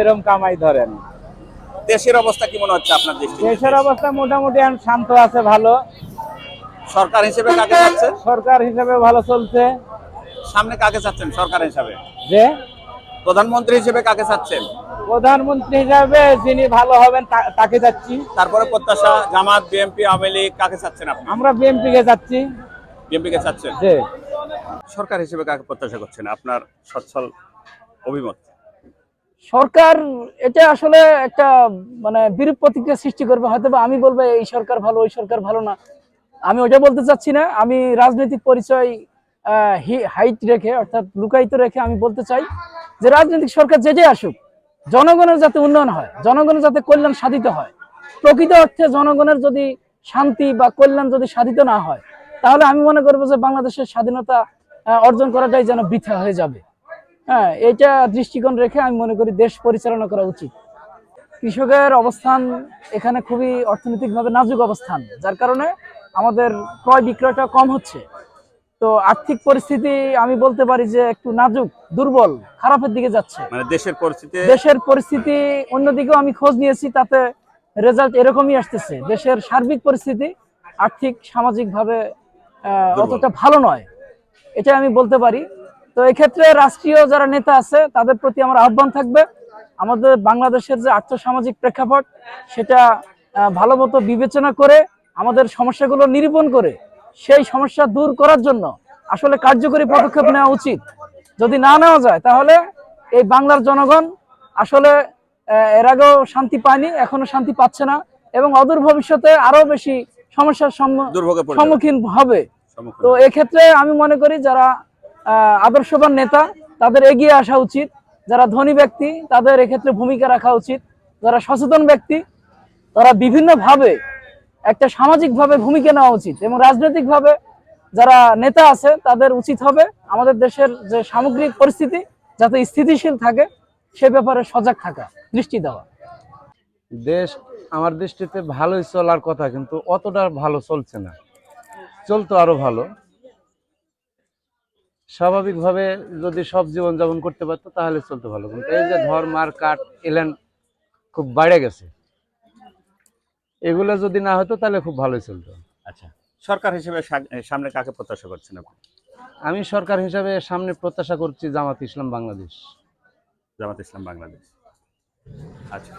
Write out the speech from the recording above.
এরকম কামাই ধরেন। দেশের অবস্থা কি মনে হচ্ছে আপনার দৃষ্টিতে? দেশের অবস্থা মোটামুটি এখন শান্ত আছে ভালো। সরকার হিসেবে কাকে চাচ্ছেন? সরকার হিসেবে ভালো চলছে। সামনে কাকে চাচ্ছেন সরকার হিসাবে? যে? প্রধানমন্ত্রী হিসেবে কাকে চাচ্ছেন? প্রধানমন্ত্রী হিসাবে যিনি ভালো হবেন তাকে যাচ্ছি তারপরে প্রত্যাশা জামাত বিএনপি আওয়ামী লীগ কাকে চাচ্ছেন আপনি? আমরা বিএনপি কে যাচ্ছি বিএনপি কে চাচ্ছেন সরকার হিসেবে কাকে প্রত্যাশা করছেন? আপনার সচ্ছল অভিমত? সরকার এটা আসলে একটা মানে বিরূপ প্রতিক্রিয়া সৃষ্টি করবে। হয়তো আমি বলব, এই সরকার ভালো, ওই সরকার ভালো না। আমি ওটা বলতে চাচ্ছি না। আমি রাজনৈতিক পরিচয় হাইট রেখে, অর্থাৎ লুকায়িত রেখে আমি বলতে চাই যে রাজনৈতিক সরকার যে যে আসুক, জনগণের যাতে উন্নয়ন হয়, জনগণের যাতে কল্যাণ সাধিত হয়, প্রকৃত অর্থে জনগণের যদি শান্তি বা কল্যাণ যদি সাধিত না হয়, তাহলে আমি মনে করব যে বাংলাদেশের স্বাধীনতা অর্জন করাটাই যেন বৃথা হয়ে যাবে। হ্যাঁ এটা দৃষ্টিকোণ রেখে আমি মনে করি দেশ পরিচালনা করা উচিত। কৃষকের অবস্থান এখানে খুবই অর্থনৈতিকভাবে নাজুক অবস্থান যার কারণে আমাদের ক্রয় বিক্রয়টা কম হচ্ছে। তো আর্থিক পরিস্থিতি আমি বলতে পারি যে একটু নাজুক দুর্বল খারাপের দিকে যাচ্ছে। মানে দেশের পরিস্থিতি দেশের পরিস্থিতি অন্যদিকেও আমি খোঁজ নিয়েছি তাতে রেজাল্ট এরকমই আসতেছে। দেশের সার্বিক পরিস্থিতি আর্থিক সামাজিকভাবে আহ, অতটা ভালো নয়। এটা আমি বলতে পারি। তো এক্ষেত্রে রাষ্ট্রীয় যারা নেতা আছে তাদের প্রতি আমার আহ্বান থাকবে। আমাদের বাংলাদেশের যে আর্থসামাজিক প্রেক্ষাপট সেটা ভালো মতো বিবেচনা করে আমাদের সমস্যাগুলো নিরূপণ করে সেই সমস্যা দূর করার জন্য আসলে কার্যকরী পদক্ষেপ নেওয়া উচিত। যদি না নেওয়া যায় তাহলে এই বাংলার জনগণ আসলে এর আগেও শান্তি পায়নি এখনও শান্তি পাচ্ছে না এবং অদূর ভবিষ্যতে আরও বেশি সমস্যার। সম্মুখীন হবে। তো এক্ষেত্রে আমি মনে করি যারা আদর্শবান নেতা, তাদের এগিয়ে আসা উচিত। যারা ধনী ব্যক্তি, তাদের এক্ষেত্রে ভূমিকা রাখা উচিত। যারা সচেতন ব্যক্তি, তারা বিভিন্নভাবে একটা সামাজিকভাবে ভূমিকা নেওয়া উচিত এবং রাজনৈতিকভাবে যারা নেতা আছে, তাদের উচিত হবে আমাদের দেশের যে সামগ্রিক পরিস্থিতি যাতে স্থিতিশীল থাকে, সে ব্যাপারে সজাগ থাকা, দৃষ্টি দেওয়া। দেশ আমার দৃষ্টিতে ভালোই চলার কথা, কিন্তু অতটা ভালো চলছে না। চলতো আরও ভালো। স্বাভাবিকভাবে যদি সব জীবন যাপন করতে পারতো তাহলে চলতে ভালো। কিন্তু এই যে ধর্ম আর কাঠ এলেন খুব বাইরে গেছে। এগুলো যদি না হতো তাহলে খুব ভালোই চলতো। আচ্ছা সরকার হিসেবে সামনে কাকে প্রত্যাশা করছেন আপনি? আমি সরকার হিসাবে সামনে প্রত্যাশা করছি জামাত ইসলাম বাংলাদেশ। জামাত ইসলাম বাংলাদেশ। আচ্ছা।